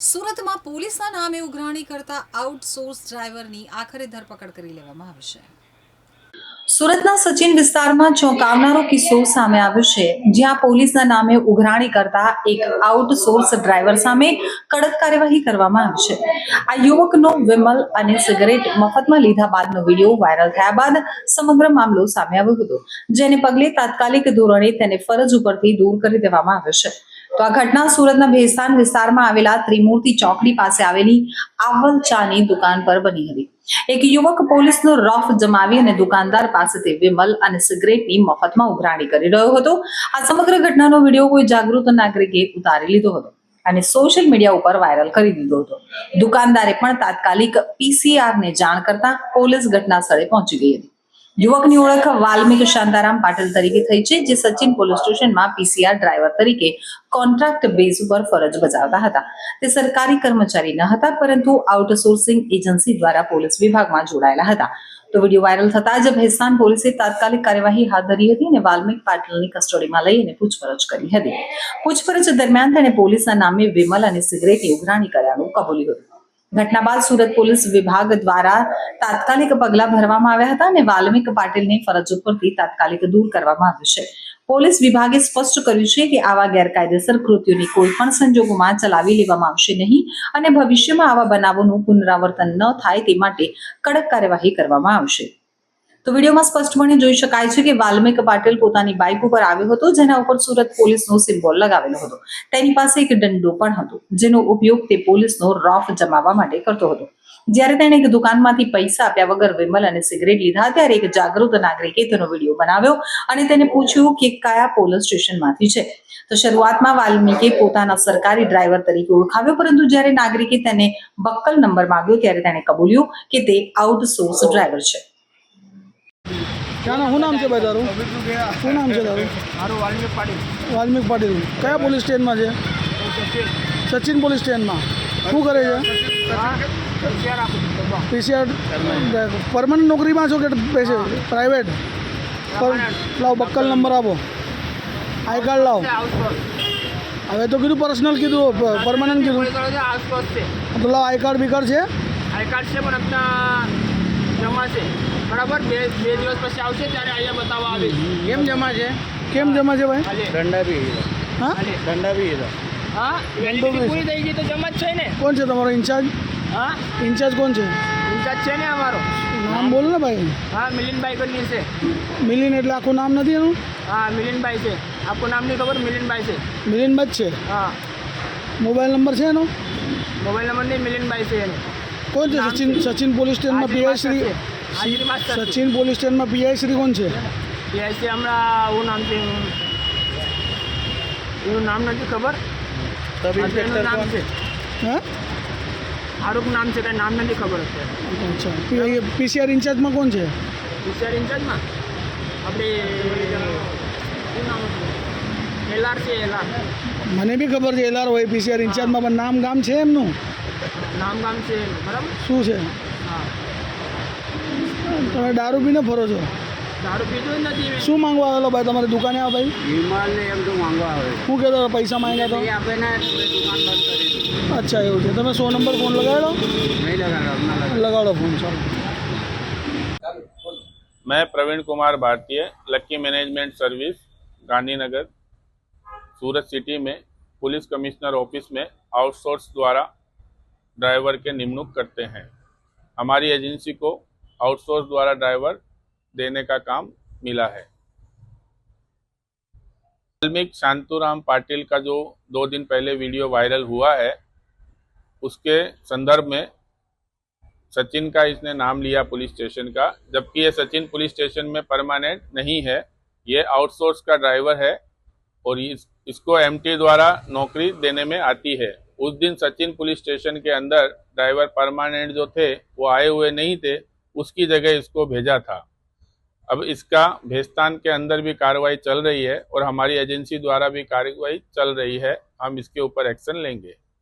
સુરતમાં પોલીસના નામે ઉઘરાણી કરતા આઉટસોર્સ ડ્રાઈવરની આખરે ધરપકડ કરી લેવામાં આવી સુરતના સચિન વિસ્તારમાં ચોંકાવનારો કિસ્સો સામે આવ્યો છે, જ્યાં પોલીસના નામે ઉઘરાણી કરતા એક આઉટસોર્સ ડ્રાઈવર સામે કડક કાર્યવાહી કરવામાં આવી છે. આ યુવકનો વિમલ અને સિગરેટ મફતમાં લીધા બાદનો વીડિયો વાયરલ થયા બાદ સમગ્ર મામલો સામે આવ્યો હતો, જેને પગલે તાત્કાલિક ધોરણે તેને ફરજ ઉપરથી દૂર કરી દેવામાં આવ્યો છે. તો આ ઘટના સુરતના ભેસાન વિસ્તારમાં આવેલા ત્રિમૂર્તિ ચોકડી પાસે આવેલી આવલ ચાની દુકાન પર બની હતી. એક યુવક પોલીસનો રફ જમાવી અને દુકાનદાર પાસેથી વિમલ અને સિગરેટની મફતમાં ઉઘરાણી કરી રહ્યો હતો. આ સમગ્ર ઘટનાનો વીડિયો કોઈ જાગૃત નાગરિકે ઉતારી લીધો હતો અને સોશિયલ મીડિયા ઉપર વાયરલ કરી દીધો હતો. દુકાનદારે પણ તાત્કાલિક પીસીઆર ને જાણ કરતા પોલીસ ઘટના સ્થળે પહોંચી ગઈ હતી. યુવકની ઓળખ વાલ્મિક શાંતારામ પાટીલ તરીકે થઈ છે, જે સચિન પોલીસ સ્ટેશનમાં પીસીઆર ડ્રાઈવર તરીકે કોન્ટ્રાક્ટ બેઝ ઉપર ફરજ બજાવતા હતા. તે સરકારી કર્મચારી ન હતા, પરંતુ આઉટસોર્સિંગ એજન્સી દ્વારા પોલીસ વિભાગમાં જોડાયેલા હતા. તો વીડિયો વાયરલ થતા જ ભેસ્તાન પોલીસે તાત્કાલિક કાર્યવાહી હાથ ધરી હતી અને વાલ્મિક પાટીલની કસ્ટડીમાં લઈ અને પૂછપરછ કરી હતી. પૂછપરછ દરમિયાન તેણે પોલીસના નામે વિમલ અને સિગરેટની ઉઘરાણી કર્યાનું કબૂલ્યું હતું. ઘટના બાદ સુરત પોલીસ વિભાગ દ્વારા તાત્કાલિક પગલાં ભરવામાં આવ્યા હતા અને વાલ્મિક પાટીલને ફરજ ઉપરથી તાત્કાલિક દૂર કરવામાં આવ્યું છે. પોલીસ વિભાગે સ્પષ્ટ કર્યું છે કે આવા ગેરકાયદેસર કૃત્યોની કોઈ પણ સંજોગોમાં ચલાવી લેવામાં આવશે નહીં અને ભવિષ્યમાં આવા બનાવોનું પુનરાવર્તન ન થાય તે માટે કડક કાર્યવાહી કરવામાં આવશે. તો વિડીયોમાં સ્પષ્ટપણે જોઈ શકાય છે કે વાલ્મિક પાટીલ પોતાની બાઇક ઉપર આવ્યો હતો, જેના ઉપર સુરત પોલીસનો સિમ્બોલ લગાવેલો હતો. તેની પાસે એક દંડો પણ હતો, જેનો ઉપયોગ તે પોલીસનો રોફ જમાવવા માટે કરતો હતો. જ્યારે તેણે એક દુકાનમાંથી પૈસા આપ્યા વગર વિમલ અને સિગરેટ લીધા, ત્યારે એક જાગૃત નાગરિકે તેનો વીડિયો બનાવ્યો અને તેને પૂછ્યું કે કયા પોલીસ સ્ટેશનમાંથી છે. તો શરૂઆતમાં વાલ્મીકે પોતાના સરકારી ડ્રાઈવર તરીકે ઓળખાવ્યો, પરંતુ જ્યારે નાગરિકે તેને બક્કલ નંબર માંગ્યો, ત્યારે તેણે કબૂલ્યું કે તે આઉટસોર્સ ડ્રાઈવર છે. ક્યાં નામ શું નામ છે ભાઈ તારું શું નામ છે તારું મારું વાલ્મીક પાટીલ. વાલ્મિક પાટીલ. કયા પોલીસ સ્ટેશનમાં છે? સચિન પોલીસ સ્ટેશનમાં. શું કરે છે? પીસીઆર પરમનન્ટ નોકરીમાં છો કે પૈસે પ્રાઇવેટ? લાવ બક્કલ નંબર આપો. આઈ કાર્ડ લાવો. હવે તો કીધું પર્સનલ કીધું પરમનન્ટ કીધું. તો લાવ આઈ કાર્ડ બી કાર્ડ છે? આઈ કાર્ડ છે પણ આપણા જમા છે. બરાબર? બે બે દિવસ પછી આવશે ત્યારે અહીંયા બતાવવા આવે કેમ જમા છે? કેમ જમા છે ભાઈ? ઠંડા બી હા? ઠંડા બી હા? વેલિડિટી પૂરી થઈ ગઈ તો જમા જ છે ને? કોણ છે તમારો? ઇન્ચાર્જ? હા? ઇન્ચાર્જ કોણ છે? ઇન્ચાર્જ છે ને અમારો. નામ બોલ ને ભાઈ. હા મિલિનભાઈ કરીને છે. મિલિન એટલે આખું નામ નથી એનું? હા મિલિનભાઈ છે. આખું નામ નહીં ખબર મિલિનભાઈ છે. મિલિનભાઈ છે? હા. મોબાઈલ નંબર છે એનો? મોબાઈલ નંબર નહીં મિલિનભાઈ છે એને. કોણ છે? સચિન સચિન પોલીસ સ્ટેશનમાં પીઆઈ શ્રી સચિન. પોલીસ સ્ટેશનમાં પીઆઈ શ્રી કોણ છે? પીઆઈસી હમણાં હું નામ છે. એનું નામ નથી ખબર. નામ છે. હા? આરોપ નામ છે કાંઈ નામ નથી ખબર અત્યારે. અચ્છા. પીસીઆર ઇન્ચાર્જમાં કોણ છે? પીસીઆર ઇન્ચાર્જમાં? આપણે એલઆર છે એલઆર. મને બી ખબર છે એલઆર હોય પીસીઆર ઇન્ચાર્જમાં પણ નામ ગામ છે એમનું? ગામ છે એનું બરાબર શું છે હા તમે દારૂ પીને ફરો છો દારૂ પીધું જ નથી મેં. શું માંગવા આવેલો ભાઈ તમારી દુકાને આ ભાઈ વિમાનને એમ તો માંગવા આવે શું કહેતો હતો? પૈસા માંગ્યા તો એ આપે ને એટલે દુકાન બંધ કરી દીધું અચ્છા એવું છે તમે સો નંબર ફોન લગાડો નહીં લગાડો હમણાં લગાડો ફોન ચાલો मैं Praveen Kumar Bharatiya lucky management service Gandhinagar Surat city में पुलिस कमिश्नर ऑफिस में आउटसोर्स द्वारा ड्राइवर के निमणूक करते हैं। हमारी एजेंसी को आउटसोर्स द्वारा ड्राइवर देने का काम मिला है। वाल्मीकि शांतुराम पाटिल का जो दो दिन पहले वीडियो वायरल हुआ है उसके संदर्भ में सचिन का इसने नाम लिया पुलिस स्टेशन का जबकि ये सचिन पुलिस स्टेशन में परमानेंट नहीं है। ये आउटसोर्स का ड्राइवर है और इस, इसको एमटी द्वारा नौकरी देने में आती है। उस दिन सचिन पुलिस स्टेशन के अंदर ड्राइवर परमानेंट जो थे, वो आए हुए नहीं थे, उसकी जगह इसको भेजा था। अब इसका भेस्तान के अंदर भी कार्रवाई चल रही है और हमारी एजेंसी द्वारा भी कार्रवाई चल रही है। हम इसके ऊपर एक्शन लेंगे।